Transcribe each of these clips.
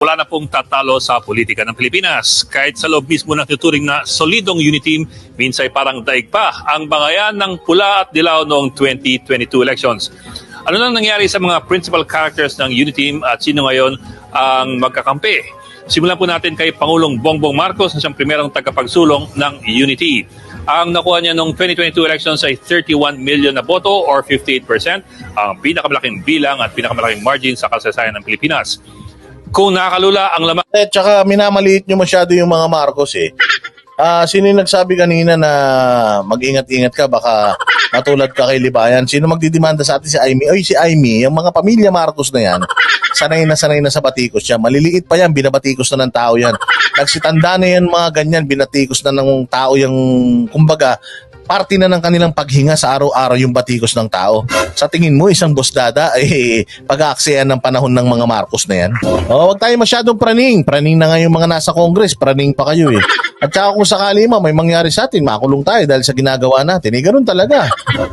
Wala na pong tatalo sa politika ng Pilipinas. Kahit sa loob mismo ng tuturing na solidong unity team, minsay parang daig pa ang bangayan ng pula at dilaw noong 2022 elections. Ano nang nangyari sa mga principal characters ng unity team at sino ngayon ang magkakampi? Simulan po natin kay Pangulong Bongbong Marcos na siyang primerong tagapagsulong ng Unity. Ang nakuha niya noong 2022 elections ay 31 million na boto or 58%, ang pinakamalaking bilang at pinakamalaking margin sa kasaysayan ng Pilipinas. Kung nakakalula ang lamang Eh, tsaka minamaliit nyo masyado yung mga Marcos eh. Ah, sino yung nagsabi kanina na mag-ingat-ingat ka baka matulad ka kay Libayan? Sino magdidemanda sa atin si Aimee? Oy, si Aimee, yung mga pamilya Marcos na yan, sanay na sanay na sa batikos siya. Maliliit pa yan, binabatikos na ng tao yan. Nagsitanda na yan mga ganyan, binatikos na ng tao yung, kumbaga, parte na ng kanilang paghinga sa araw-araw yung batikos ng tao. Sa tingin mo, isang bosdada, eh, pag-aaksayan ng panahon ng mga Marcos na yan. Oh, wag tayo masyadong praning. Praning na nga yung mga nasa Congress, praning pa kayo eh. At saka kung sakali ma, may mangyari sa atin, makulong tayo dahil sa ginagawa natin. Eh, ganun talaga.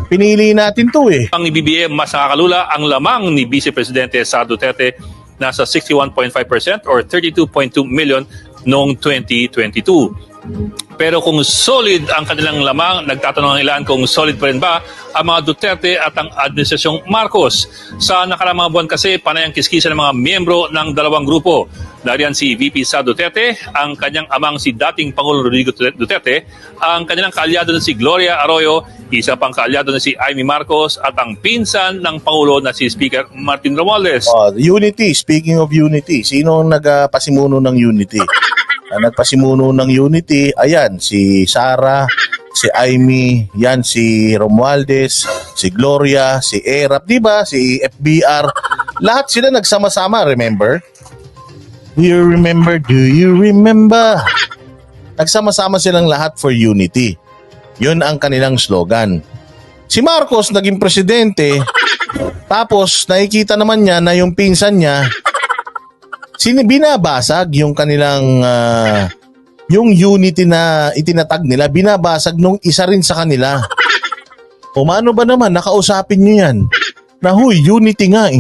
Pinili natin to eh. ni BBM mas nakakalula ang lamang ni Vice Presidente Sara Duterte nasa 61.5% or 32.2 million noong 2022. Pero kung solid ang kanilang lamang, nagtatanong ang ilan kung solid pa rin ba ang mga Duterte at ang Administrasyong Marcos. Sa nakaramang mga buwan kasi, panay ang kiskisa ng mga miyembro ng dalawang grupo. Nariyan si VP Sa Duterte, ang kanyang amang si dating Pangulong Rodrigo Duterte, ang kanilang kaalyado na si Gloria Arroyo, isa pang kaalyado na si Amy Marcos at ang pinsan ng Pangulo na si Speaker Martin Romualdez. Oh, unity, speaking of unity, sino ang nagpasimuno ng unity? Ang nagpasimuno ng unity, ayan, si Sara, si Aimee, yan si Romualdez, si Gloria, si Erap, di ba? Si FBR. Lahat sila nagsama-sama, remember? Do you remember? Do you remember? Nagsama-sama silang lahat for unity. Yun ang kanilang slogan. Si Marcos naging presidente, tapos nakikita naman niya na yung pinsan niya binabasag yung kanilang ah, yung unity na itinatag nila, binabasag nung isa rin sa kanila. O maano ba naman, nakausapin nyo yan. Na huy, unity nga eh.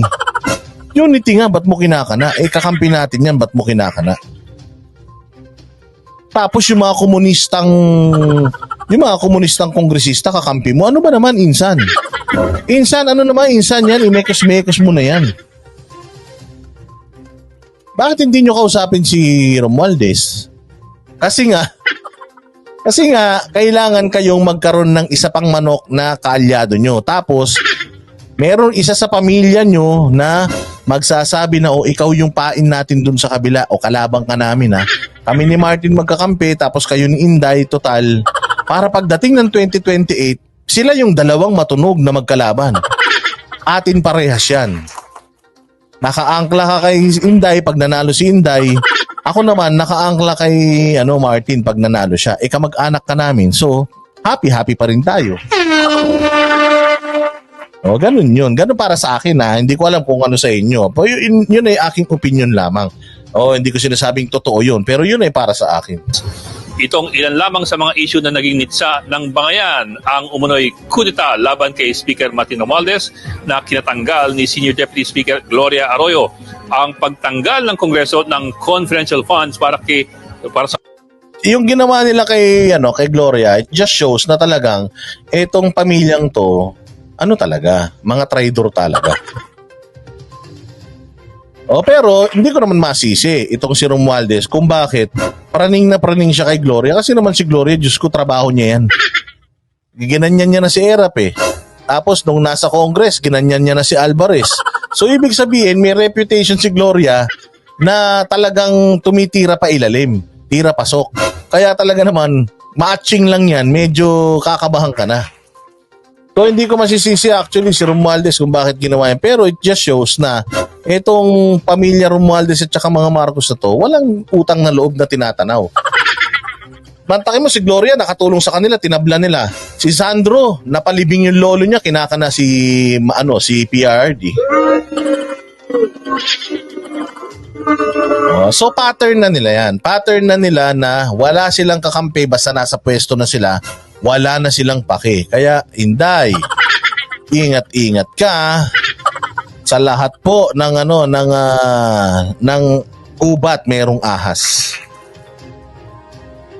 Unity nga, ba't mo kinakana? Eh, kakampi natin yan, ba't mo kinakana? Tapos yung mga komunistang yung mga komunistang kongresista kakampi mo, ano ba naman insan? Insan, ano naman insan yan? Imekos-mekos mo na yan. Bakit hindi nyo kausapin si Romualdez? Kasi nga, kasi nga, kailangan kayong magkaroon ng isa pang manok na kaalyado nyo. Tapos, meron isa sa pamilya nyo na magsasabi na, o ikaw yung pain natin dun sa kabila, o kalabang ka namin ha. Kami ni Martin magkakampi, tapos kayo ni Inday, total. Para pagdating ng 2028, sila yung dalawang matunog na magkalaban. Atin parehas yan. Nakaangkla ka kay Inday pag nanalo si Inday. Ako naman nakaangkla kay ano Martin pag nanalo siya. Eh kamag-anak ka namin. So, happy-happy pa rin tayo. O, ganun yun. Ganun para sa akin ha. Hindi ko alam kung ano sa inyo. Pero yun, yun ay aking opinion lamang. O, hindi ko sinasabing totoo yun. Pero yun ay para sa akin. Itong ilan lamang sa mga issue na naging nitsa ng bangayan ang umunoy kudeta laban kay Speaker Martin Romualdez na kinatanggal ni Senior Deputy Speaker Gloria Arroyo. Ang pagtanggal ng Kongreso ng confidential funds para kay para sa yung ginawa nila kay ano kay Gloria it just shows na talagang etong pamilyang to ano talaga mga traidor talaga Oh, pero hindi ko naman masisi itong si Romualdez kung bakit praning na praning siya kay Gloria kasi naman si Gloria, Diyos ko, trabaho niya yan. Ginanyan niya na si Erap eh. Tapos nung nasa Congress, ginanyan niya na si Alvarez. So ibig sabihin, may reputation si Gloria na talagang tumitira pa ilalim. Tira pasok. Kaya talaga naman, matching lang yan, medyo kakabahan ka na. So hindi ko masisisi actually si Romualdez kung bakit ginawa yan. Pero it just shows na itong pamilya Romualdez at saka mga Marcos na to, walang utang na loob na tinatanaw. Mantakin mo si Gloria, nakatulong sa kanila, tinabla nila. Si Sandro, napalibing yung lolo niya, kinakana si, ano, si PRD. Oh, so pattern na nila yan. Pattern na nila na wala silang kakampi basta nasa pwesto na sila, wala na silang pake. Kaya, Inday, ingat-ingat ka sa lahat po ng ano ng ah, ng ubat, merong ahas.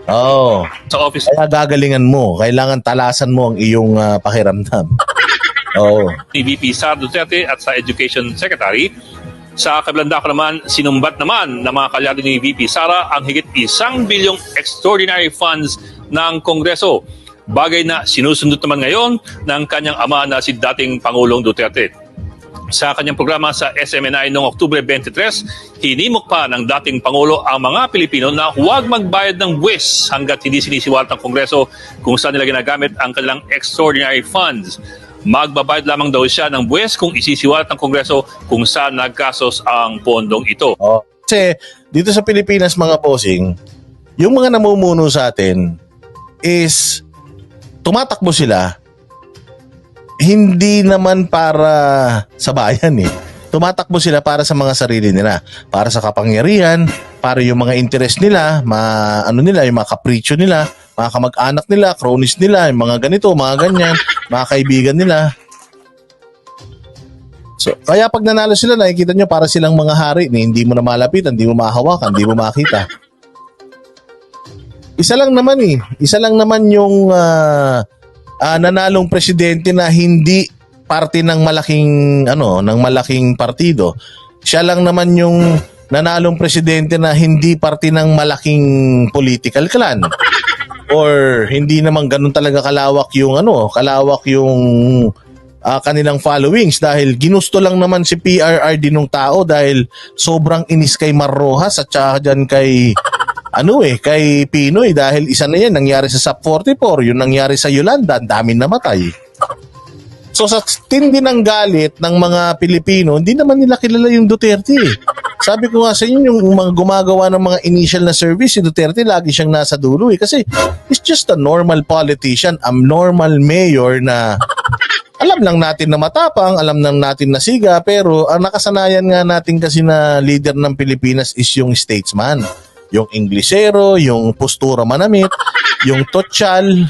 Oo. sa office Kaya gagalingan mo. Kailangan talasan mo ang iyong ah, pakiramdam. Oo. ni VP Sara Duterte at sa Education Secretary. Sa kabilang dako naman, sinumbat naman ng mga kalyado ni VP Sara ang higit isang bilyong extraordinary funds ng Kongreso. Bagay na sinusundot naman ngayon ng kanyang ama na si dating Pangulong Duterte. Sa kanyang programa sa SMNI noong Oktubre 23, hinimok pa ng dating Pangulo ang mga Pilipino na huwag magbayad ng buwis hanggat hindi sinisiwalat ng Kongreso kung saan nila ginagamit ang kanilang extraordinary funds. Magbabayad lamang daw siya ng buwis kung isisiwalat ng Kongreso kung saan nagkasos ang pondong ito. Oh. Kasi dito sa Pilipinas mga bossing, yung mga namumuno sa atin is tumatakbo sila hindi naman para sa bayan eh. Tumatakbo sila para sa mga sarili nila, para sa kapangyarihan, para yung mga interest nila, ma, ano nila, yung mga kapritsyo nila, mga kamag-anak nila, cronies nila, yung mga ganito, mga ganyan, mga kaibigan nila. So, kaya pag nanalo sila, nakikita nyo para silang mga hari na hindi mo na malapitan, hindi mo mahawakan, hindi mo makita. Isa lang naman eh. Isa lang naman yung ah, ah, nanalong presidente na hindi parte ng malaking ano, ng malaking partido. Siya lang naman yung nanalong presidente na hindi parte ng malaking political clan. Or hindi naman ganun talaga kalawak yung ano, kalawak yung ah, kanilang followings dahil ginusto lang naman si PRRD nung tao dahil sobrang inis kay Marrojas at saka dyan kay ano eh, kay Pinoy dahil isa na yan nangyari sa SAP 44, yung nangyari sa Yolanda, ang daming namatay. So sa tindi ng galit ng mga Pilipino, hindi naman nila kilala yung Duterte. eh. Sabi ko nga sa inyo, yung mga gumagawa ng mga initial na service, si Duterte lagi siyang nasa dulo eh. Kasi it's just a normal politician, a normal mayor na alam lang natin na matapang, alam lang natin na siga, pero ang nakasanayan nga natin kasi na leader ng Pilipinas is yung statesman. Yung Inglesero, yung postura manamit, yung totsal.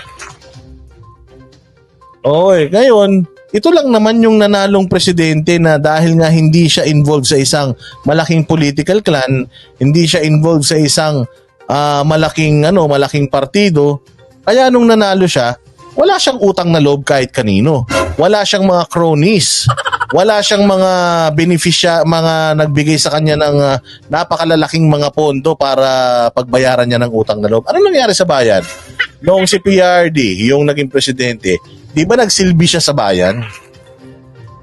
Oy, ngayon, ito lang naman yung nanalong presidente na dahil nga hindi siya involved sa isang malaking political clan, hindi siya involved sa isang ah, malaking ano, malaking partido, kaya nung nanalo siya, wala siyang utang na loob kahit kanino. Wala siyang mga cronies. Wala siyang mga benepisya, mga nagbigay sa kanya ng ah, napakalalaking mga pondo para pagbayaran niya ng utang na loob. Ano nangyari sa bayan? Noong si PRD, yung naging presidente, di ba nagsilbi siya sa bayan?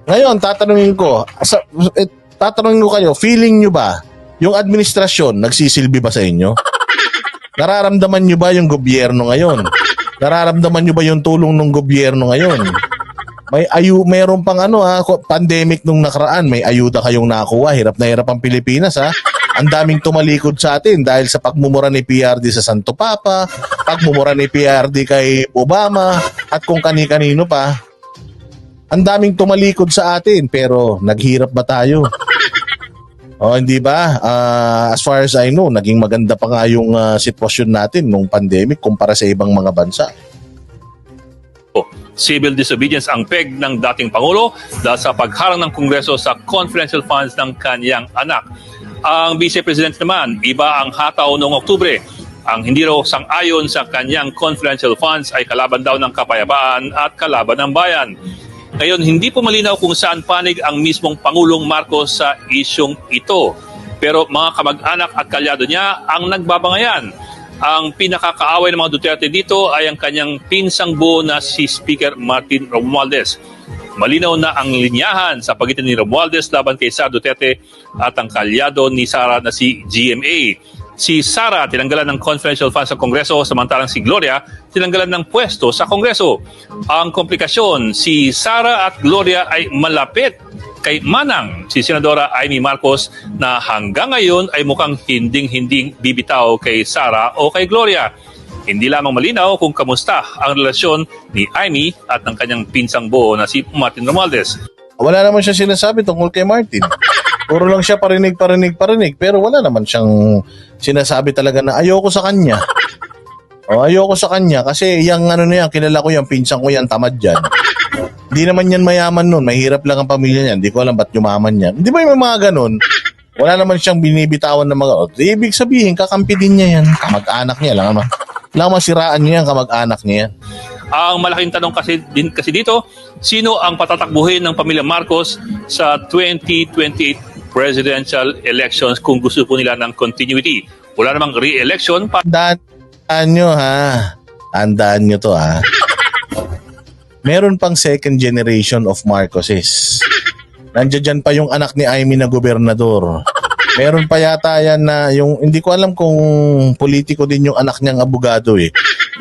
Ngayon, tatanungin ko, sa, eh, tatanungin ko kayo, feeling nyo ba, yung administrasyon, nagsisilbi ba sa inyo? Nararamdaman nyo ba yung gobyerno ngayon? Nararamdaman nyo ba yung tulong ng gobyerno ngayon? May ayu, meron pang ano ha, pandemic nung nakaraan, may ayuda kayong nakuha. Hirap na hirap ang Pilipinas ha. Ang daming tumalikod sa atin dahil sa pagmumura ni PRD sa Santo Papa, pagmumura ni PRD kay Obama, at kung kani-kanino pa. Ang daming tumalikod sa atin pero naghirap ba tayo? Oh, hindi ba? Ah, as far as I know, naging maganda pa nga yung ah, sitwasyon natin nung pandemic kumpara sa ibang mga bansa. Civil disobedience ang peg ng dating Pangulo dahil sa pagharang ng Kongreso sa confidential funds ng kanyang anak. Ang Vice President naman, iba ang hataw noong Oktubre. Ang hindi raw sang-ayon sa kanyang confidential funds ay kalaban daw ng kapayapaan at kalaban ng bayan. Ngayon, hindi po malinaw kung saan panig ang mismong Pangulong Marcos sa isyong ito. Pero mga kamag-anak at kalyado niya ang nagbabangayan. Ang pinakakaaway ng mga Duterte dito ay ang kanyang pinsang buo na si Speaker Martin Romualdez. Malinaw na ang linyahan sa pagitan ni Romualdez laban kay Sara Duterte at ang kalyado ni Sara na si GMA. Si Sara tinanggalan ng confidential funds sa Kongreso samantalang si Gloria tinanggalan ng pwesto sa Kongreso. Ang komplikasyon, si Sara at Gloria ay malapit kay Manang, si Senadora Amy Marcos na hanggang ngayon ay mukhang hinding-hinding bibitaw kay Sara o kay Gloria. Hindi lamang malinaw kung kamusta ang relasyon ni Amy at ng kanyang pinsang buo na si Martin Romualdez. Wala naman siya sinasabi tungkol kay Martin. Puro lang siya parinig, parinig, parinig. Pero wala naman siyang sinasabi talaga na ayoko sa kanya. O ayoko sa kanya kasi yung ano na yan, kilala ko yan, pinsang ko yan, tamad yan. Hindi naman yan mayaman nun, mahirap lang ang pamilya niyan. Hindi ko alam ba't yumaman yan. Hindi ba yung mga ganun? Wala naman siyang binibitawan ng mga, ibig sabihin, kakampi din niya yan. Kamag-anak niya lang. Ano? Lang masiraan niya yan, kamag-anak niya yan. Ang malaking tanong kasi din kasi dito, sino ang patatakbuhin ng pamilya Marcos sa 2028 presidential elections kung gusto po nila ng continuity? Wala namang re-election pa Tandaan nyo ha. Tandaan nyo to ha. Meron pang second generation of Marcoses. Nandiyan pa yung anak ni Amy na gobernador. Meron pa yata yan na yung, hindi ko alam kung politiko din yung anak niyang abogado eh.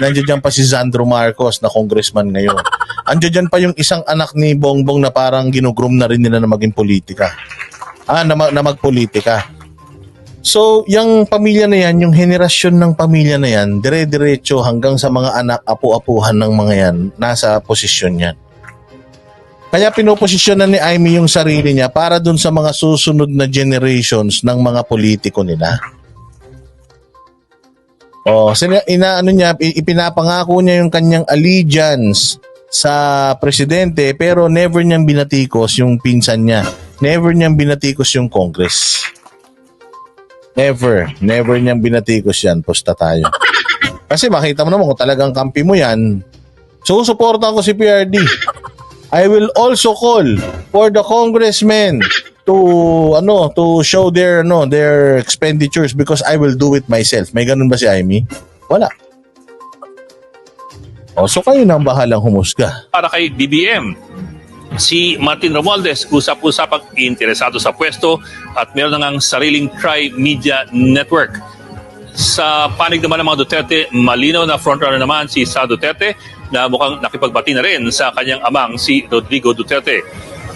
Nandiyan pa si Sandro Marcos na congressman ngayon. Andiyan pa yung isang anak ni Bongbong na parang ginugroom na rin nila na maging politika. Ah, na, ma- na magpolitika. So, yung pamilya na yan, yung henerasyon ng pamilya na yan, dire-diretso hanggang sa mga anak, apu-apuhan ng mga yan, nasa posisyon yan. Kaya pinoposisyonan ni Amy yung sarili niya para dun sa mga susunod na generations ng mga politiko nila. Oh, sina, inaano niya, ipinapangako niya yung kanyang allegiance sa presidente pero never niyang binatikos yung pinsan niya. Never niyang binatikos yung Congress. Never. Never niyang binatikos yan. Pusta tayo. Kasi makita mo naman kung talagang kampi mo yan, susuporta ko si PRD. I will also call for the congressmen to ano to show their ano their expenditures because I will do it myself. May ganun ba si Amy? Wala. O, so kayo na ang bahalang humusga. para kay BBM. Si Martin Romualdez, usap-usapang interesado sa pwesto at meron na ngang sariling tri-media network. Sa panig naman ng mga Duterte, malinaw na frontrunner naman si Sa Duterte na mukhang nakipagbati na rin sa kanyang amang si Rodrigo Duterte.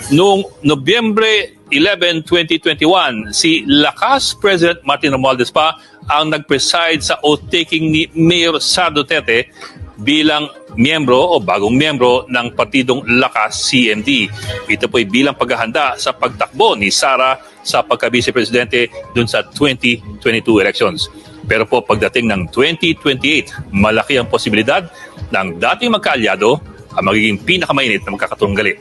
Noong Nobyembre 11, 2021, si Lakas President Martin Romualdez pa ang nag-preside sa oath-taking ni Mayor Sa Duterte bilang miyembro o bagong miyembro ng Partidong Lakas CMD. Ito po'y bilang paghahanda sa pagtakbo ni Sara sa pagka-vice-presidente dun sa 2022 elections. Pero po pagdating ng 2028, malaki ang posibilidad ng dating magkaalyado ang magiging pinakamainit na magkakatunggali.